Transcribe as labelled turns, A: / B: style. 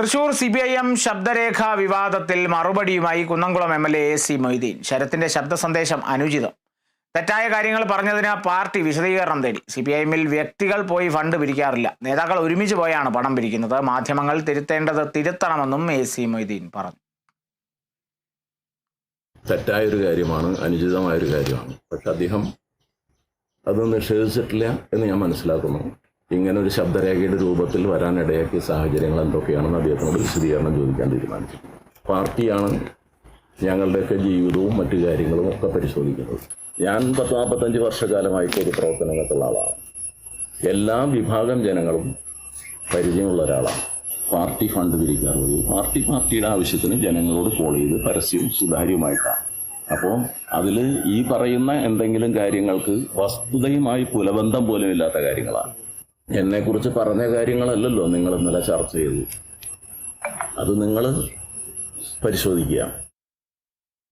A: Thrissur C P I M ശബ്ദരേഖ വിവാദത്തിൽ മറുപടിയുമായി Kunnamkulam M L A C Moideen. ശരത്തിന്റെ ശബ്ദ സന്ദേശം അനുചിതം. തെറ്റായ കാര്യങ്ങൾ പറഞ്ഞതിന് പാർട്ടി വിശദീകരണം തേടി. സി പി ഐ എമ്മിൽ വ്യക്തികൾ പോയി ഫണ്ട് പിരിക്കാറില്ല. നേതാക്കൾ ഒരുമിച്ച് പോയാണ് പണം പിരിക്കുന്നത്. മാധ്യമങ്ങൾ തിരുത്തേണ്ടത് തിരുത്തണമെന്നും എ സി മൊയ്തീൻ പറഞ്ഞു.
B: തെറ്റായൊരു കാര്യമാണ് അനുചിതമായൊരു കാര്യമാണ്. പക്ഷെ അദ്ദേഹം അത് നിഷേധിച്ചിട്ടില്ല എന്ന് ഞാൻ മനസ്സിലാക്കുന്നു. ഇങ്ങനെ ഒരു ശബ്ദരേഖയുടെ രൂപത്തിൽ വരാനിടയാക്കിയ സാഹചര്യങ്ങൾ എന്തൊക്കെയാണെന്ന് അദ്ദേഹത്തിനോട് വിശദീകരണം ചോദിക്കാൻ തീരുമാനിച്ചു പാർട്ടിയാണ് ഞങ്ങളുടെയൊക്കെ ജീവിതവും മറ്റു കാര്യങ്ങളും ഒക്കെ പരിശോധിക്കുന്നത്. ഞാൻ പത്ത് നാൽപ്പത്തഞ്ച് വർഷക്കാലമായി പൊതുപ്രവർത്തന രംഗത്തുള്ള ആളാണ്. എല്ലാ വിഭാഗം ജനങ്ങളും പരിചയമുള്ള ഒരാളാണ്. പാർട്ടി ഫണ്ട് പിരിക്കാറുള്ളത് പാർട്ടി പാർട്ടിയുടെ ആവശ്യത്തിന് ജനങ്ങളോട് കോൾ ചെയ്ത് പരസ്യവും സുതാര്യവുമായിട്ടാണ്. അപ്പോൾ അതിൽ ഈ പറയുന്ന എന്തെങ്കിലും കാര്യങ്ങൾക്ക് വസ്തുതയുമായി പുലബന്ധം പോലും ഇല്ലാത്ത കാര്യങ്ങളാണ്. എന്നെക്കുറിച്ച് പറഞ്ഞ കാര്യങ്ങളല്ലല്ലോ നിങ്ങൾ ഇന്നലെ ചർച്ച ചെയ്തു. അത് നിങ്ങൾ പരിശോധിക്കുക.